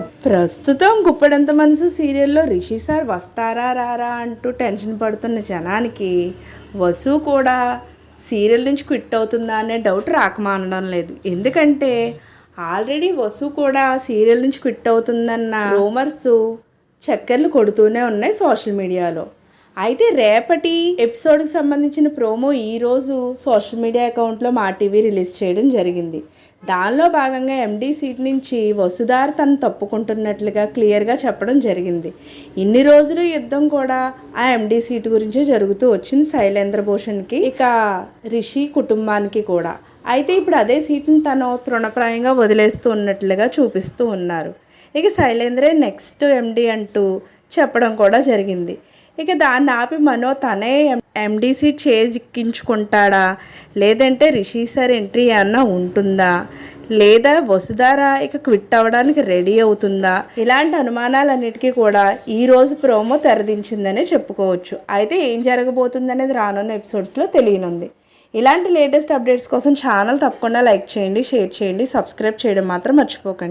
ప్రస్తుతం గుప్పడంత మనసు సీరియల్లో రిషి సార్ వస్తారా రారా అంటూ టెన్షన్ పడుతున్న జనానికి వసు కూడా సీరియల్ నుంచి క్విట్ అవుతుందా అనే డౌట్ రాకమానడం లేదు. ఎందుకంటే ఆల్రెడీ వసు కూడా సీరియల్ నుంచి క్విట్ అవుతుందన్న రూమర్స్ చక్కర్లు కొడుతూనే ఉన్నాయి సోషల్ మీడియాలో. అయితే రేపటి ఎపిసోడ్కి సంబంధించిన ప్రోమో ఈరోజు సోషల్ మీడియా అకౌంట్లో మా టీవీ రిలీజ్ చేయడం జరిగింది. దానిలో భాగంగా ఎండీ సీట్ నుంచి వసుధార తను తప్పుకుంటున్నట్లుగా క్లియర్గా చెప్పడం జరిగింది. ఇన్ని రోజులు యుద్ధం కూడా ఆ ఎండీ సీటు గురించే జరుగుతూ వచ్చింది శైలేంద్ర భూషణ్కి ఇక రిషి కుటుంబానికి కూడా. అయితే ఇప్పుడు అదే సీట్ని తను తృణప్రాయంగా వదిలేస్తూ ఉన్నట్లుగా చూపిస్తూ ఉన్నారు. ఇక శైలేంద్రే నెక్స్ట్ ఎండి అంటూ చెప్పడం కూడా జరిగింది. ఇక దాన్ని ఆపి మనో తనే ఎండీ సీట్ చేజిక్కించుకుంటాడా? లేదంటే రిషి సార్ ఎంట్రీ అన్న ఉంటుందా? లేదా వసుదారా ఇక క్విట్ అవ్వడానికి రెడీ అవుతుందా? ఇలాంటి అనుమానాలన్నిటికీ కూడా ఈ రోజు ప్రోమో తెరదించిందనే చెప్పుకోవచ్చు. అయితే ఏం జరగబోతుందనేది రానున్న ఎపిసోడ్స్లో తెలియనుంది. ఇలాంటి లేటెస్ట్ అప్డేట్స్ కోసం ఛానల్ తప్పకుండా లైక్ చేయండి షేర్ చేయండి సబ్స్క్రైబ్ చేయడం మాత్రం మర్చిపోకండి.